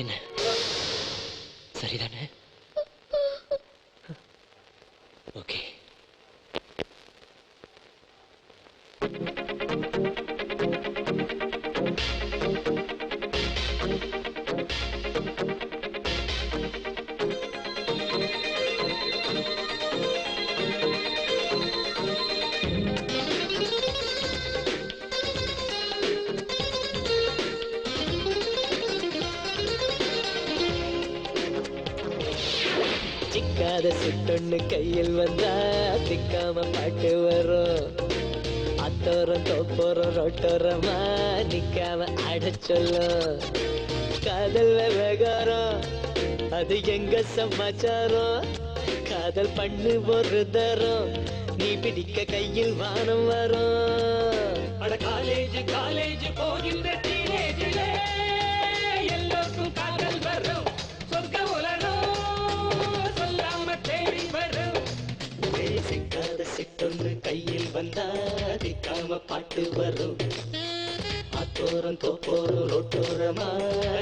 என்ன? சரிதானே? சிக்காத சிட்டொன்னு கையில் வந்தா சிக்காம பாட்டு வரும். அத்தோரம் தோப்போரம் ரொட்டோரமா நிக்காம ஆட சொல்லும். காதல் விவகாரம் அது எங்க சமாச்சாரம்? காதல் பண்ணு ஒரு தரம் நீ பிடிக்க கையில் வானம் வரும். காலேஜ் காலேஜ் போகின்ற கையில் வந்தா பாட்டு வரும். அத்தோரம் தோப்போரும் ரோட்டோரமா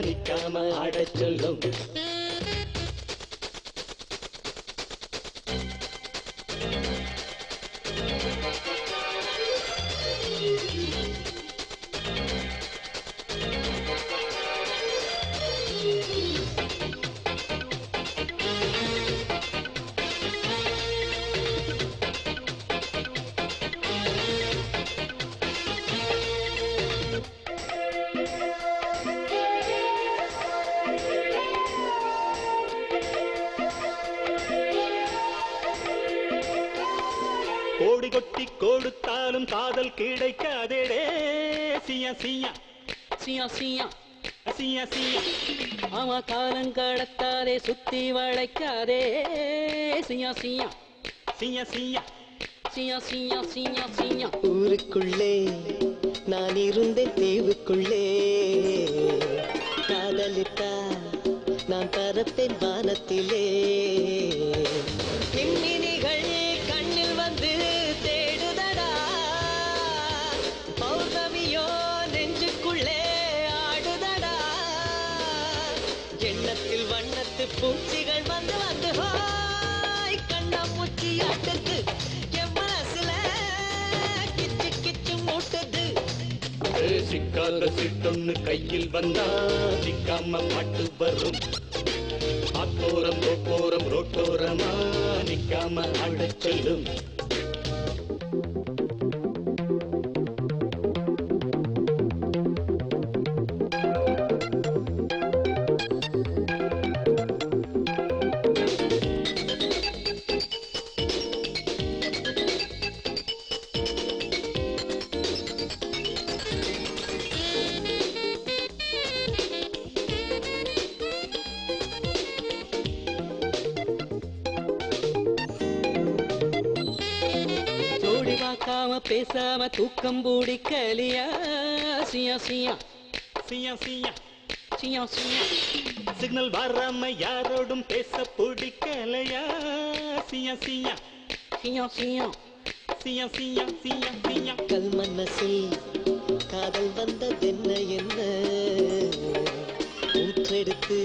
நிக்காம ஆடச் சொல்லும். கோடி கொட்டி கொடுத்தாலும் காதல் கிடைக்காதேடே. சியா சியா. சியா சியா. சியா சியா. ஆமா காலம் கடத்தாதே சுத்தி வளைக்காதே. சியா சியா. சியா சியா. சியா சியா சியா சியா. ஊருக்குள்ளே நான் இருந்தேன் தீவுக்குள்ளே காதலித்தா நான் பரப்பேன் வானத்திலே. எண்ணத்தில் வண்ணத்து பூச்சிகள் வந்து வந்து ஹாய். கண்ணா மூச்சி ஆட்டுது என் மனசுல கிச்சு கிச்சு மூட்டுது. சிக்காத சிட்டொன்னு கையில் வந்தா சிக்காம பாட்டு வரும். அத்தோரம் தோப்போரம் ரோட்டோரமா நிக்காம ஆடச் சொல்லும். பார்க்காம பேசாம தூக்கம் பூடிக்கலியா சியா சியா. சியா சியா. சியா சியா. சிக்னல் வராம யாரோடும் பேச பிடிக்கலையா? சியா சியா. சியா சியா. சியா சியா சியா சியா. கல் மனசில் காதல் வந்ததென்ன என்ன ஊற்றெடுத்து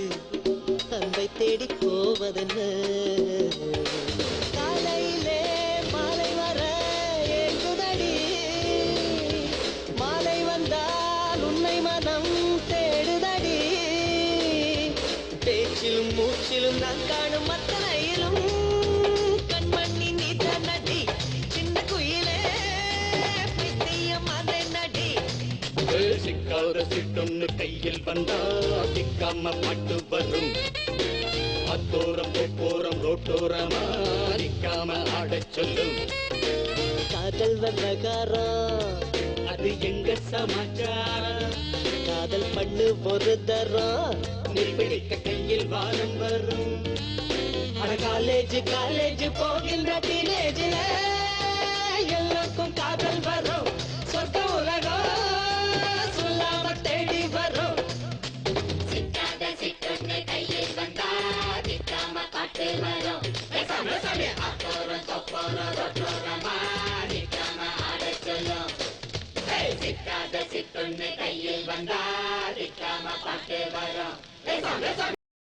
அன்பை தேடி போவதென்ன? மூச்சிலும் நான் காணும் அத்தனையிலும் கண்மணி நீ நடி. சின்ன குயிலே பித்தியம் அதை நடி. சிக்காத சிட்டொன்னு கையில் வந்தா சிக்காம பாட்டு வரும். அத்தோரம் போரம் ரோட்டோரமா நிக்காம ஆடச் சொல்லும். காதல் வந்தகாரம் அது எங்க சமாச்சாரம்? காதல் பண்ணு ஒரு தரம் நீ பிடிக்க கையில் வரும் அட காலேஜ் காலேஜ் போகின்ற டீனேஜில எல்லாருக்கும் காதல் வரும் சொர்க்க உலகம் சொல்லாம தேடி வரும் சிக்காத சிக்கொன்னு கையில் வந்தா திக்காம பாட்டு வரும் பேசாம சாமி அத்தோரம் நிக்காம ஆடச் சொல்லும் சிக்காத கையில் வந்தா திக்காம பாட்டு வரும்